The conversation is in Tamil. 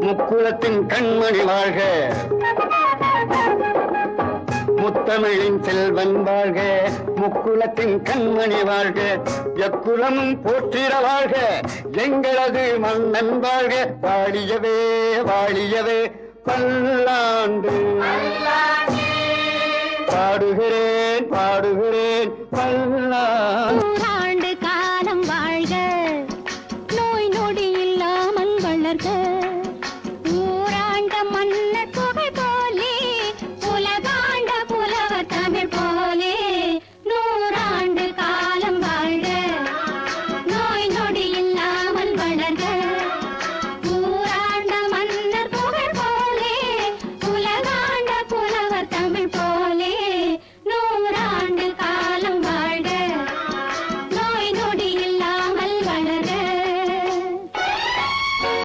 முக்குளத்தின் கண்மணி வாழ்க. முத்தமிழின் செல்வன் வாழ்க. முக்குளத்தின் கண்மணி வாழ்க. எக்குளமும் போற்றிட வாழ்க. எங்களது மன்னன் வாழ்க. வாழியவே வாழியவே. பல்லாண்டு. பாடுகிறேன் பாடுகிறேன். பல்லா